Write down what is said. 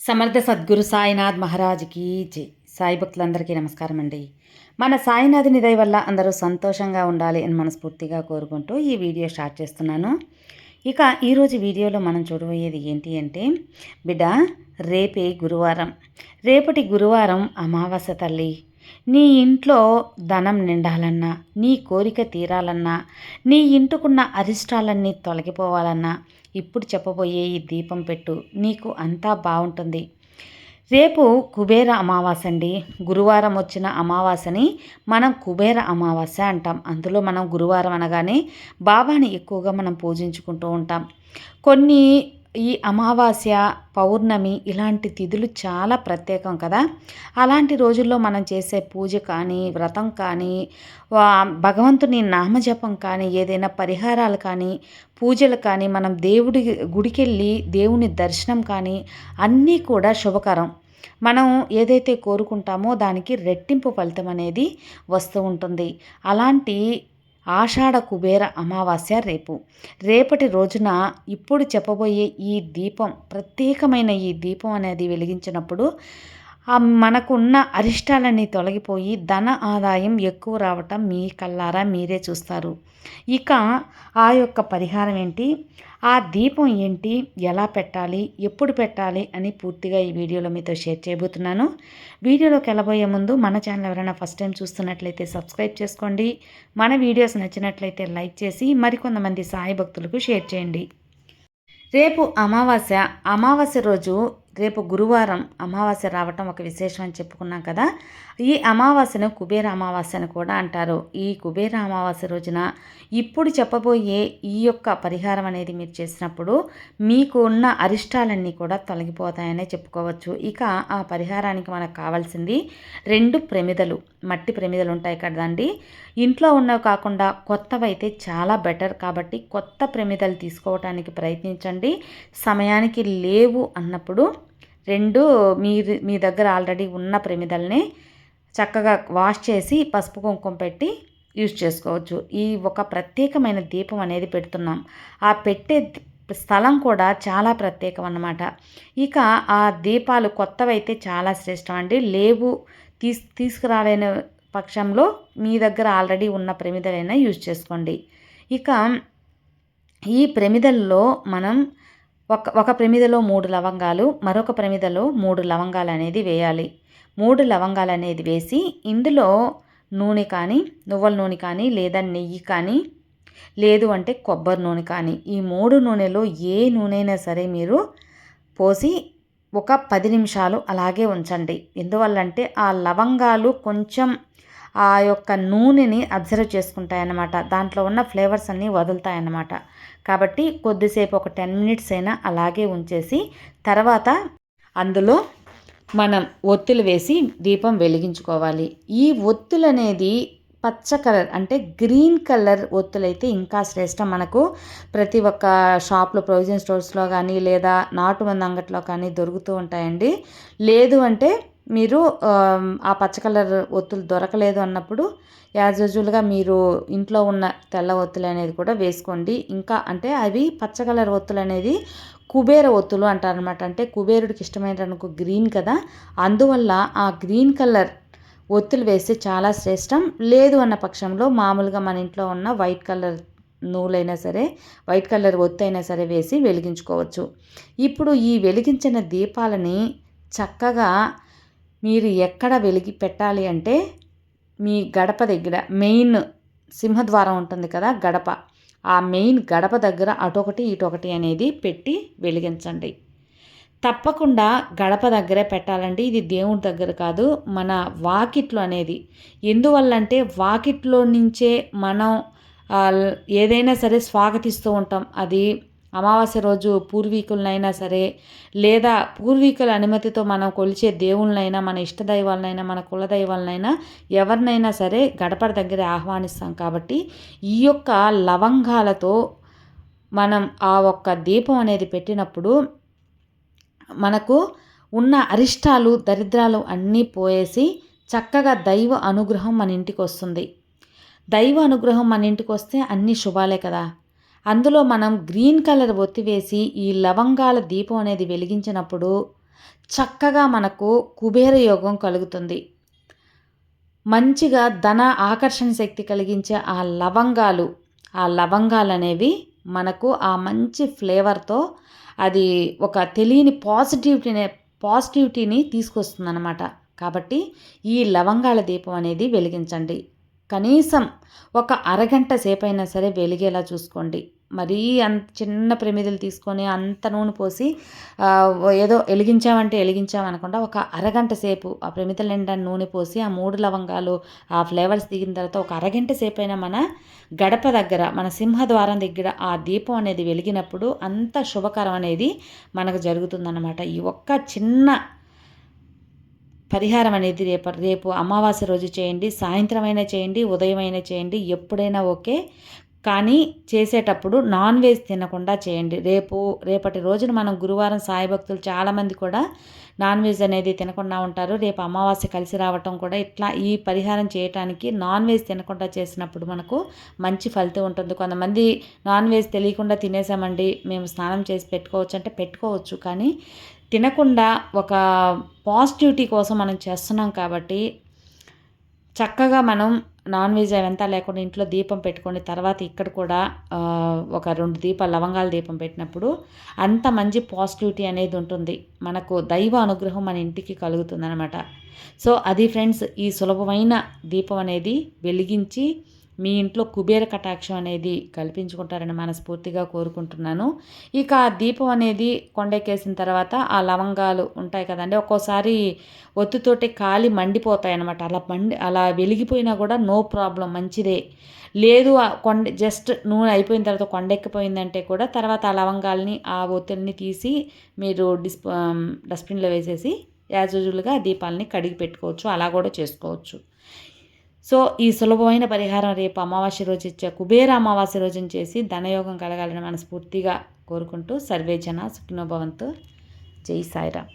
సమర్థ సద్గురు సాయినాథ్ మహారాజ్కి జై. సాయి భక్తులందరికీ నమస్కారం అండి. మన సాయినాథుని దయ వల్ల అందరూ సంతోషంగా ఉండాలి అని మనస్ఫూర్తిగా కోరుకుంటూ ఈ వీడియో స్టార్ట్ చేస్తున్నాను. ఇక ఈరోజు వీడియోలో మనం చూడబోయేది ఏంటి అంటే బిడ్డ రేపే గురువారం. రేపటి గురువారం అమావాస్య తల్లి. నీ ఇంట్లో ధనం నిండాలన్నా నీ కోరిక తీరాలన్నా నీ ఇంటికున్న అరిష్టాలన్నీ తొలగిపోవాలన్నా ఇప్పుడు చెప్పబోయే ఈ దీపం పెట్టు. నీకు అంతా బాగుంటుంది రేపు కుబేర అమావాస్య అండి. గురువారం వచ్చిన అమావాస్యని మనం కుబేర అమావాస్య అంటాం. అందులో మనం గురువారం అనగానే బాబాని ఎక్కువగా మనం పూజించుకుంటూ ఉంటాం. కొన్ని ఈ అమావాస్య పౌర్ణమి ఇలాంటి తిథులు చాలా ప్రత్యేకం కదా. అలాంటి రోజుల్లో మనం చేసే పూజ కానీ వ్రతం కానీ భగవంతుని నామజపం కానీ ఏదైనా పరిహారాలు కానీ పూజలు కానీ మనం దేవుడి గుడికెళ్ళి దేవుని దర్శనం కానీ అన్నీ కూడా శుభకరం. మనం ఏదైతే కోరుకుంటామో దానికి రెట్టింపు ఫలితం అనేది వస్తూ ఉంటుంది. అలాంటి ఆషాఢ కుబేర అమావాస్య రేపు. రేపటి రోజున ఇప్పుడు చెప్పబోయే ఈ దీపం ప్రత్యేకమైన ఈ దీపం అనేది వెలిగించినప్పుడు మనకున్న అరిష్టాలన్నీ తొలగిపోయి ధన ఆదాయం ఎక్కువ రావటం మీ కల్లారా మీరే చూస్తారు. ఇక ఆ యొక్క పరిహారం ఏంటి? ఆ దీపం ఏంటి? ఎలా పెట్టాలి? ఎప్పుడు పెట్టాలి? అని పూర్తిగా ఈ వీడియోలో మీతో షేర్ చేయబోతున్నాను. వీడియోలోకి వెళ్ళబోయే ముందు మన ఛానల్ ఎవరైనా ఫస్ట్ టైం చూస్తున్నట్లయితే సబ్స్క్రైబ్ చేసుకోండి. మన వీడియోస్ నచ్చినట్లయితే లైక్ చేసి మరికొంతమంది సాయి భక్తులకు షేర్ చేయండి. రేపు అమావాస్య. అమావాస్య రోజు రేపు గురువారం అమావాస్య రావటం ఒక విశేషం అని చెప్పుకున్నాం కదా. ఈ అమావాస్యను కుబేర అమావాస్య అని కూడా అంటారు. ఈ కుబేర అమావాస్య రోజున ఇప్పుడు చెప్పబోయే ఈ యొక్క పరిహారం అనేది మీరు చేసినప్పుడు మీకు ఉన్న అరిష్టాలన్నీ కూడా తొలగిపోతాయనే చెప్పుకోవచ్చు. ఇక ఆ పరిహారానికి మనకు కావాల్సింది రెండు ప్రమిదలు. మట్టి ప్రమిదలు ఉంటాయి కదండి. ఇంట్లో ఉన్నవి కాకుండా కొత్తవి అయితే చాలా బెటర్. కాబట్టి కొత్త ప్రమిదలు తీసుకోవటానికి ప్రయత్నించండి. సమయానికి లేవు అన్నప్పుడు రెండు మీ మీ దగ్గర ఆల్రెడీ ఉన్న ప్రమిదల్ని చక్కగా వాష్ చేసి పసుపు కుంకుమ పెట్టి యూజ్ చేసుకోవచ్చు. ఈ ఒక ప్రత్యేకమైన దీపం అనేది పెడుతున్నాం. ఆ పెట్టే స్థలం కూడా చాలా ప్రత్యేకం అన్నమాట. ఇక ఆ దీపాలు కొత్తవైతే చాలా శ్రేష్టం అండి. లేవు తీసు తీసుకురాలేని పక్షంలో మీ దగ్గర ఆల్రెడీ ఉన్న ప్రమిదలైనా యూజ్ చేసుకోండి. ఇక ఈ ప్రమిదల్లో మనం ఒక ఒక ప్రమిదలో మూడు లవంగాలు మరొక ప్రమిదలో మూడు లవంగాలు అనేది వేయాలి. మూడు లవంగాలు అనేది వేసి ఇందులో నూనె కానీ నువ్వుల నూనె కానీ లేదా నెయ్యి కానీ లేదు అంటే కొబ్బరి నూనె కానీ ఈ మూడు నూనెలో ఏ నూనె సరే మీరు పోసి ఒక పది నిమిషాలు అలాగే ఉంచండి. ఎందువల్లంటే ఆ లవంగాలు కొంచెం ఆ యొక్క నూనెని అబ్జర్వ్ చేసుకుంటాయన్నమాట. దాంట్లో ఉన్న ఫ్లేవర్స్ అన్నీ వదులుతాయన్నమాట. కాబట్టి కొద్దిసేపు ఒక టెన్ మినిట్స్ అయినా అలాగే ఉంచేసి తర్వాత అందులో మనం ఒత్తులు వేసి దీపం వెలిగించుకోవాలి. ఈ ఒత్తులు అనేది పచ్చ కలర్ అంటే గ్రీన్ కలర్ ఒత్తులైతే ఇంకా శ్రేష్టం. మనకు ప్రతి ఒక్క షాప్లో ప్రొవిజన్ స్టోర్స్లో కానీ లేదా నాటు మంది అంగట్లో కానీ దొరుకుతూ ఉంటాయండి. లేదు అంటే మీరు ఆ పచ్చ కలర్ ఒత్తులు దొరకలేదు అన్నప్పుడు యాజ్ యూజువల్గా మీరు ఇంట్లో ఉన్న తెల్ల ఒత్తులు అనేది కూడా వేసుకోండి. ఇంకా అంటే అవి పచ్చ కలర్ ఒత్తులు అనేది కుబేర ఒత్తులు అంటారనమాట అంటే కుబేరుడికి ఇష్టమైన అనుకో గ్రీన్ కదా. అందువల్ల ఆ గ్రీన్ కలర్ ఒత్తులు వేస్తే చాలా శ్రేష్టం. లేదు అన్న పక్షంలో మామూలుగా మన ఇంట్లో ఉన్న వైట్ కలర్ నూలైనా సరే వైట్ కలర్ ఒత్తు అయినా సరే వేసి వెలిగించుకోవచ్చు. ఇప్పుడు ఈ వెలిగించిన దీపాలని చక్కగా మీరు ఎక్కడ వెలిగి పెట్టాలి అంటే మీ గడప దగ్గర మెయిన్ సింహద్వారం ఉంటుంది కదా గడప. ఆ మెయిన్ గడప దగ్గర అటొకటి ఇటొకటి అనేది పెట్టి వెలిగించండి. తప్పకుండా గడప దగ్గరే పెట్టాలండి. ఇది దేవుడి దగ్గర కాదు మన వాకిట్లో అనేది. ఎందువల్లంటే వాకిట్లో నుంచే మనం ఏదైనా సరే స్వాగతిస్తూ ఉంటాం. అది అమావాస్య రోజు పూర్వీకులనైనా సరే లేదా పూర్వీకుల అనుమతితో మనం కొలిచే దేవుళ్ళనైనా మన ఇష్టదైవాలనైనా మన కులదైవాలనైనా ఎవరినైనా సరే గడపడ దగ్గర ఆహ్వానిస్తాం కాబట్టి ఈ యొక్క లవంగాలతో మనం ఆ ఒక్క దీపం అనేది పెట్టినప్పుడు మనకు ఉన్న అరిష్టాలు దరిద్రాలు అన్నీ పోయేసి చక్కగా దైవ అనుగ్రహం మన ఇంటికి వస్తుంది. దైవ అనుగ్రహం మన ఇంటికి వస్తే అన్ని శుభాలే కదా. అందులో మనం గ్రీన్ కలర్ ఒత్తివేసి ఈ లవంగాల దీపం అనేది వెలిగించినప్పుడు చక్కగా మనకు కుబేర యోగం కలుగుతుంది. మంచిగా ధన ఆకర్షణ శక్తి కలిగించే ఆ లవంగాలు ఆ లవంగాలు అనేవి మనకు ఆ మంచి ఫ్లేవర్తో అది ఒక తెలియని పాజిటివిటీని పాజిటివిటీని తీసుకొస్తుంది అనమాట కాబట్టి ఈ లవంగాల దీపం అనేది వెలిగించండి. కనీసం ఒక అరగంట సేపైనా సరే వెలిగేలా చూసుకోండి. మరీ అంత చిన్న ప్రమిదలు తీసుకొని అంత నూనె పోసి ఏదో వెలిగించామంటే వెలిగించామనకుండా ఒక అరగంట సేపు ఆ ప్రమిదల నిండా నూనె పోసి ఆ మూడు లవంగాలు ఆ ఫ్లేవర్స్ దిగిన తర్వాత ఒక అరగంట సేపు అయినా మన గడప దగ్గర మన సింహద్వారం దగ్గర ఆ దీపం అనేది వెలిగినప్పుడు అంత శుభకరం అనేది మనకు జరుగుతుందన్నమాట. ఈ ఒక్క చిన్న పరిహారం అనేది రేపు రేపు అమావాస్య రోజు చేయండి సాయంత్రం అయినా చేయండి ఉదయం అయినా చేయండి ఎప్పుడైనా ఓకే. కానీ చేసేటప్పుడు నాన్ వెజ్ తినకుండా చేయండి. రేపు రేపటి రోజున మనం గురువారం సాయి భక్తులు చాలామంది కూడా నాన్ వెజ్ అనేది తినకుండా ఉంటారు. రేపు అమావాస్య కలిసి రావటం కూడా ఇట్లా ఈ పరిహారం చేయటానికి నాన్ వెజ్ తినకుండా చేసినప్పుడు మనకు మంచి ఫలితం ఉంటుంది. కొంతమంది నాన్ వెజ్ తెలియకుండా తినేసామండి మేము స్నానం చేసి పెట్టుకోవచ్చు అంటే పెట్టుకోవచ్చు. కానీ తినకుండా ఒక పాజిటివిటీ కోసం మనం చేస్తున్నాం కాబట్టి చక్కగా మనం నాన్ వెజ్ అవంతా లేకుండా ఇంట్లో దీపం పెట్టుకొని తర్వాత ఇక్కడ కూడా ఒక రెండు దీపాలు లవంగాల దీపం పెట్టినప్పుడు అంత మంచి పాజిటివిటీ అనేది ఉంటుంది. మనకు దైవ అనుగ్రహం మన ఇంటికి కలుగుతుందనమాట సో అది ఫ్రెండ్స్ ఈ సులభమైన దీపం అనేది వెలిగించి మీ ఇంట్లో కుబేర కటాక్షం అనేది కల్పించుకుంటారని మనస్ఫూర్తిగా కోరుకుంటున్నాను. ఇక ఆ దీపం అనేది కొండెక్కేసిన తర్వాత ఆ లవంగాలు ఉంటాయి కదండి ఒక్కోసారి ఒత్తుతోటి కాలి మండిపోతాయి అనమాట అలా మండి అలా వెలిగిపోయినా కూడా నో ప్రాబ్లం మంచిదే. లేదు కొండ జస్ట్ నూనె అయిపోయిన తర్వాత కొండెక్కిపోయిందంటే కూడా తర్వాత ఆ లవంగాల్ని ఆ ఒత్తిడిని తీసి మీరు డిస్ప డస్ట్బిన్లో వేసేసి యాజ్ యూజువల్గా దీపాలని కడిగి పెట్టుకోవచ్చు. అలా కూడా చేసుకోవచ్చు. సో ఈ సులభమైన పరిహారం రేపు అమావాస్య రోజు ఇచ్చే కుబేర అమావాస్య రోజున చేసి ధనయోగం కలగాలని మనస్ఫూర్తిగా కోరుకుంటూ సర్వే జన సుఖినోభవంతో జై సాయిరామ్.